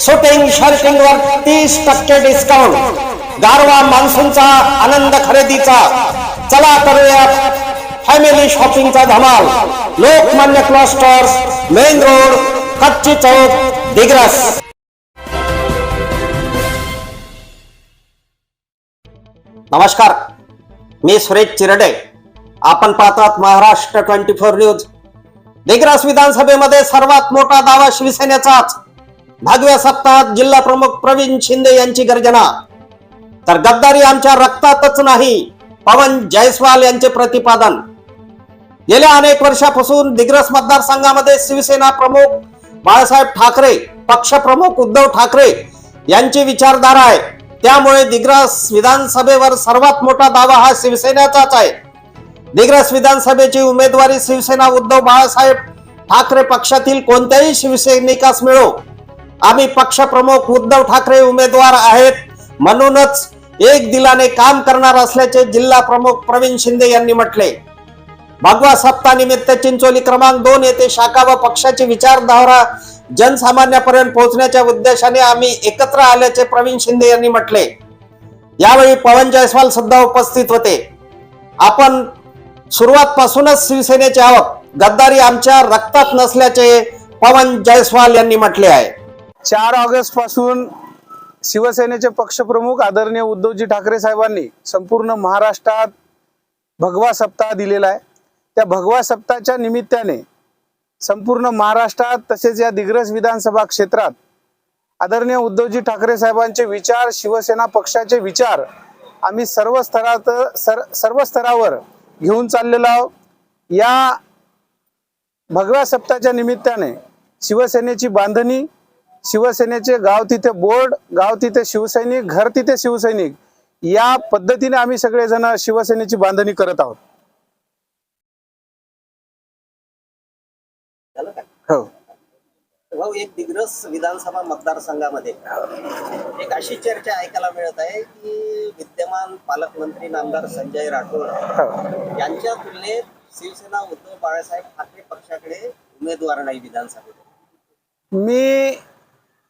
Shooting shirting वर तीस टक्के डिस्काउंट गारवा मान्सूनचा आनंद खरेदीचा. चला करूया फॅमिली शॉपिंगचा धमाल. लोकमान्य क्लॉस्टर्स मेन रोड कच्ची चौक दिग्रस. नमस्कार. मी सुरेश चिरडे. आपण पाहतात Maharashtra twenty four news Digras विधानसभेमध्ये सर्वात मोठा दावा शिवसेनेचाच. दहाव्या सप्ताहात जिल्हा प्रमुख प्रवीण शिंदे यांची गर्जना. तर गद्दारी आमच्या रक्तातच नाही पवन जयस्वाल यांचे प्रतिपादन. गेल्या अनेक वर्षापासून दिग्रस मतदारसंघामध्ये शिवसेना प्रमुख बाळासाहेब ठाकरे पक्षप्रमुख उद्धव ठाकरे यांची विचारधारा आहे. त्यामुळे दिग्रस विधानसभेवर सर्वात मोठा दावा हा शिवसेनेचाच आहे. दिग्रस विधानसभेची उमेदवारी शिवसेना उद्धव बाळासाहेब ठाकरे पक्षातील कोणत्याही शिवसैनिकास मिळो. आम्ही पक्षप्रमुख उद्धव ठाकरे उमेदवार आहेत. म्हणूनच एक दिलाने काम करणार असल्याचे जिल्हा प्रमुख प्रवीण शिंदे यांनी म्हटले. भगवा सप्ताह निमित्त चिंचोली क्रमांक दोन येथे शाखा व पक्षाची विचारधारा जनसामान्यापर्यंत पोहोचण्याच्या उद्देशाने आम्ही एकत्र आल्याचे प्रवीण शिंदे यांनी म्हटले. यावेळी पवन जयस्वाल सुद्धा उपस्थित होते. आपण सुरुवातपासूनच शिवसेनेचे आहोत गद्दारी आमच्या रक्तात नसल्याचे पवन जयस्वाल यांनी म्हटले आहे. चार ऑगस्टपासून शिवसेनेचे पक्षप्रमुख आदरणीय उद्धवजी ठाकरे साहेबांनी संपूर्ण महाराष्ट्रात भगवा सप्ताह दिलेला आहे. त्या भगवा सप्ताहाच्या निमित्ताने संपूर्ण महाराष्ट्रात तसेच या दिग्रस विधानसभा क्षेत्रात आदरणीय उद्धवजी ठाकरे साहेबांचे विचार शिवसेना पक्षाचे विचार आम्ही सर्व स्तरात सर सर्व स्तरावर घेऊन चाललेलो आहोत. या भगव्या सप्ताहाच्या निमित्ताने शिवसेनेची बांधणी शिवसेनेचे गाव तिथे बोर्ड गाव तिथे शिवसैनिक घर तिथे शिवसैनिक या पद्धतीने आम्ही सगळेजण शिवसेनेची बांधणी करत आहोत. हो. भाऊ एक दिग्रस विधानसभा मतदारसंघामध्ये एक अशी चर्चा ऐकायला मिळत आहे की विद्यमान पालकमंत्री नामदार संजय राठोड हो. यांच्या तुलनेत शिवसेना उद्धव बाळासाहेब ठाकरे पक्षाकडे उमेदवार नाही विधानसभेत. मी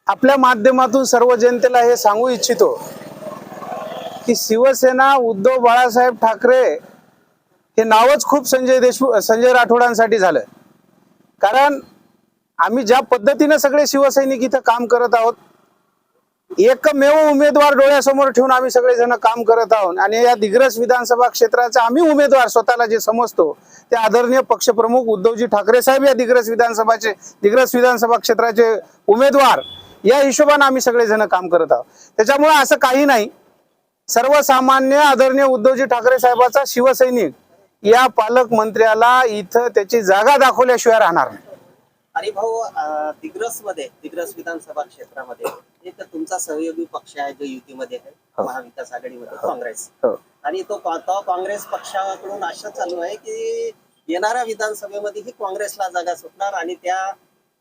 आपल्या माध्यमातून सर्व जनतेला हे सांगू इच्छितो की शिवसेना उद्धव बाळासाहेब ठाकरे हे नावच खूप संजय देशमुख संजय राठोडांसाठी झालं कारण आम्ही ज्या पद्धतीनं सगळे शिवसैनिक इथं काम करत आहोत एकमेव उमेदवार डोळ्यासमोर ठेवून आम्ही सगळेजण काम करत आहोत आणि या दिग्रस विधानसभा क्षेत्राचा आम्ही उमेदवार स्वतःला जे समजतो ते आदरणीय पक्षप्रमुख उद्धवजी ठाकरे साहेब या दिग्रस विधानसभाचे दिग्रस विधानसभा क्षेत्राचे उमेदवार या हिशोबाने आम्ही सगळेजण काम करत आहोत. त्याच्यामुळे असं काही नाही. सर्वसामान्य आदरणीय उद्धवजी ठाकरे साहेबाचा शिवसैनिक या पालकमंत्र्याला इथं त्याची जागा दाखवल्याशिवाय राहणार नाही. आणि भाऊ दिग्रसमध्ये दिग्रस विधानसभा क्षेत्रामध्ये एक तुमचा सहयोगी पक्ष आहे जो युतीमध्ये आहे हो. महाविकास आघाडीमध्ये काँग्रेस. हो. आणि तो तो काँग्रेस पक्षाकडून आशा चालू आहे की येणाऱ्या विधानसभेमध्येही काँग्रेसला जागा सुटणार आणि त्या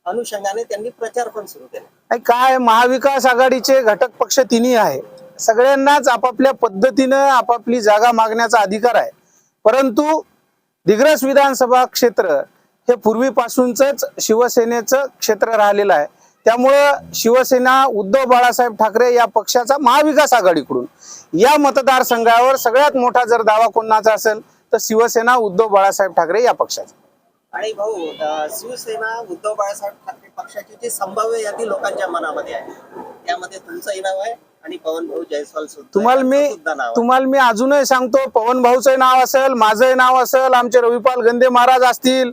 अनुषंगाने त्यांनी प्रचार पण सुरू केला. काय महाविकास आघाडीचे घटक पक्ष तिन्ही आहे. सगळ्यांनाच आपापल्या पद्धतीनं आपापली जागा मागण्याचा अधिकार आहे. परंतु दिग्रस विधानसभा क्षेत्र हे पूर्वीपासूनच शिवसेनेचं क्षेत्र राहिलेलं आहे. त्यामुळं शिवसेना उद्धव बाळासाहेब ठाकरे या पक्षाचा महाविकास आघाडीकडून या मतदारसंघावर सगळ्यात मोठा जर दावा कोणाचा असेल तर शिवसेना उद्धव बाळासाहेब ठाकरे या पक्षाचा. आणि भाऊ शिवसेना उद्धव बाळासाहेब ठाकरे पक्षाची जी संभाव्य यादी लोकांच्या मनामध्ये आहे. त्यामध्ये तुमचंही नाव आहे आणि पवन भाऊ जयस्वाल तुम्हाला मी. तुम्हाला मी अजूनही सांगतो पवन भाऊचं नाव असेल माझंही नाव असेल आमचे रविपाल गंदे महाराज असतील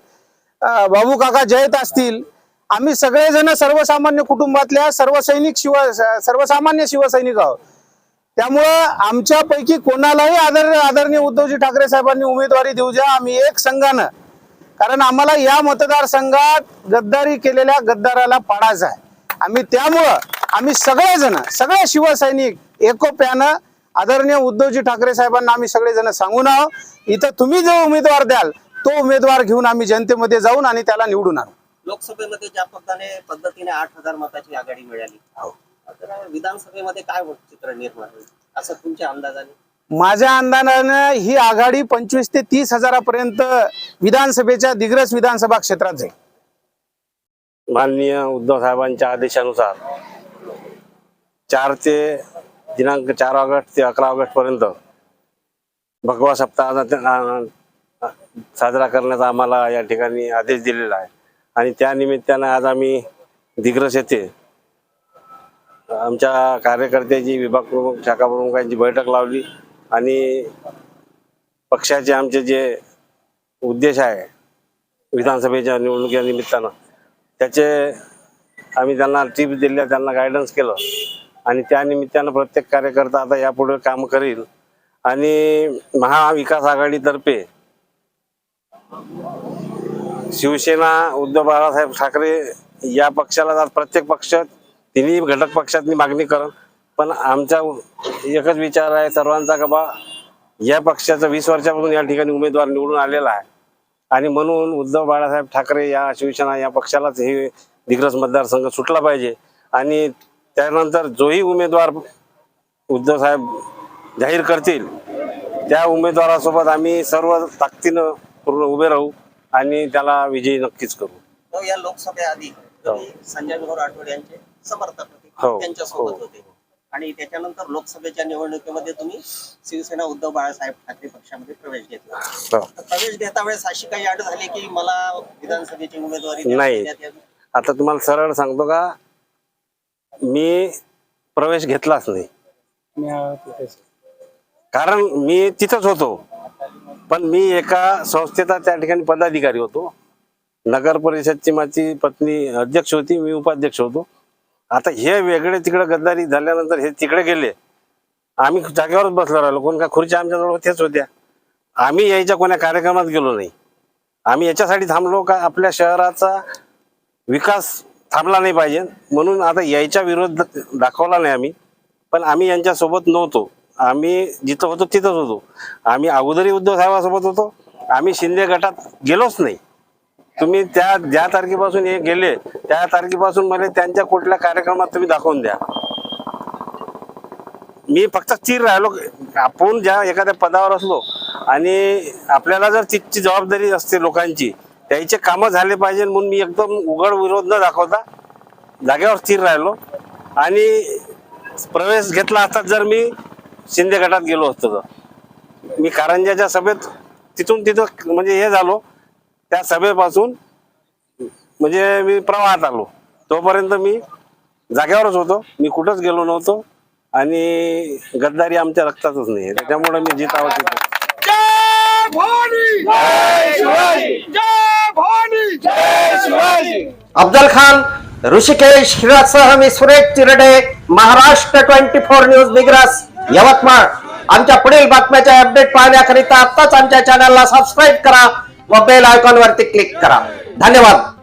बाबू काका जयत असतील. आम्ही सगळेजण सर्वसामान्य कुटुंबातल्या सर्व सैनिक शिव सर्वसामान्य शिवसैनिक आहोत. त्यामुळं आमच्यापैकी कोणालाही आदर आदरणीय उद्धवजी ठाकरे साहेबांनी उमेदवारी देऊ द्या. आम्ही एक संघानं कारण आम्हाला या मतदारसंघात गद्दारी केलेल्या गद्दाराला पाडायचं आहे. आम्ही त्यामुळं आम्ही सगळेजण सगळे शिवसैनिक एकोप्यानं आदरणीय उद्धवजी ठाकरे साहेबांना आम्ही सगळेजण सांगून आहोत. इथं तुम्ही जो उमेदवार द्याल तो उमेदवार घेऊन आम्ही जनतेमध्ये जाऊन आणि त्याला निवडून आणू. लोकसभेमध्ये ज्या पद्धतीने पद्धतीने आठ हजार मताची आघाडी मिळाली. तर विधानसभेमध्ये काय चित्र निर्माण होईल? असं तुमच्या अंदाजाने? माझ्या अंदाजानं ही आघाडी पंचवीस ते तीस हजारापर्यंत विधानसभेच्या दिग्रस विधानसभा क्षेत्रात जाईल. माननीय उद्धव साहेबांच्या आदेशानुसार चार ते दिनांक चार ऑगस्ट ते अकरा ऑगस्ट पर्यंत भगवा सप्ताह साजरा करण्याचा आम्हाला या ठिकाणी आदेश दिलेला आहे. आणि त्या निमित्तानं आज आम्ही दिग्रस येथे आमच्या कार्यकर्त्याची विभाग प्रमुख शाखा प्रमुखांची बैठक लावली. आणि पक्षाचे आमचे जे उद्देश आहे विधानसभेच्या निवडणुकीच्या निमित्तानं त्याचे आम्ही त्यांना टिप्स दिल्या त्यांना गायडन्स केलं. आणि त्या निमित्तानं प्रत्येक कार्यकर्ता आता यापुढे काम करील. आणि महाविकास आघाडीतर्फे शिवसेना उद्धव बाळासाहेब ठाकरे या पक्षाला प्रत्येक पक्ष तिन्ही घटक पक्षातनी मागणी करत पण आमचा एकच विचार आहे सर्वांचा का बा या पक्षाचा वीस वर्षापासून या ठिकाणी उमेदवार निवडून आलेला आहे. आणि म्हणून उद्धव बाळासाहेब ठाकरे या शिवसेना या पक्षालाच हे दिग्रस मतदारसंघ सुटला पाहिजे. आणि त्यानंतर जोही उमेदवार उद्धव साहेब जाहीर करतील त्या उमेदवारासोबत आम्ही सर्व ताकदीनं पूर्ण उभे राहू आणि त्याला विजयी नक्कीच करू. या लोकसभेआधी तुम्ही संजय घोर आठवडे यांचे समर्थक होते हो, त्यांच्यासोबत हो. होते. आणि त्याच्यानंतर लोकसभेच्या निवडणुकीमध्ये तुम्ही शिवसेना उद्धव बाळासाहेब ठाकरे पक्षामध्ये प्रवेश घेतला. हो. प्रवेश घेता वेळेस अशी काही अट झाली की मला विधानसभेची उमेदवारी नाही. आता तुम्हाला सरळ सांगतो का? मी प्रवेश घेतलाच नाही. कारण मी तिथंच होतो. पण मी एका संस्थेचा त्या ठिकाणी पदाधिकारी होतो. नगर परिषदची माझी पत्नी अध्यक्ष होती मी उपाध्यक्ष होतो. आता हे वेगळे तिकडे गद्दारी झाल्यानंतर हे तिकडे गेले. आम्ही जागेवरच बसलो राहिलो. कोण का खुर्च्या आमच्याजवळ होत्याच होत्या. आम्ही यायच्या कोण्या कार्यक्रमात गेलो नाही. आम्ही याच्यासाठी थांबलो का? आपल्या शहराचा विकास थांबला नाही पाहिजे. म्हणून आता यायच्या विरोध दाखवला नाही आम्ही. पण आम्ही यांच्यासोबत नव्हतो. आम्ही जिथं होतो तिथंच होतो. आम्ही अगोदरही उद्धव साहेबासोबत होतो. आम्ही शिंदे गटात गेलोच नाही. तुम्ही त्या ज्या तारखेपासून हे गेले त्या तारखेपासून मला त्यांच्या कुठल्या कार्यक्रमात तुम्ही दाखवून द्या. मी फक्त स्थिर राहिलो. आपण ज्या एखाद्या पदावर असलो आणि आपल्याला जर तिथची जबाबदारी असते लोकांची त्याचे कामं झाले पाहिजे म्हणून मी एकदम उघड विरोध न दाखवता जागेवर स्थिर राहिलो. आणि प्रवेश घेतला असता जर मी शिंदे गटात गेलो असतो तर. मी कारंजाच्या सभेत तिथून तिथं म्हणजे हे झालो. त्या सभेपासून म्हणजे मी प्रवाहात आलो. तोपर्यंत मी जाग्यावरच होतो. मी कुठंच गेलो नव्हतो. आणि गद्दारी आमच्या रक्तातच नाही. त्याच्यामुळे मी जितावं अफजल खान ऋषिकेश हिरासह मी Suresh Chirde Maharashtra twenty four news Digras Yavatmal. आमच्या पुढील बातम्याच्या अपडेट पाहण्याकरिता आताच आमच्या चॅनलला सबस्क्राईब करा. मोबाईल आयकॉन वरती क्लिक करा. धन्यवाद.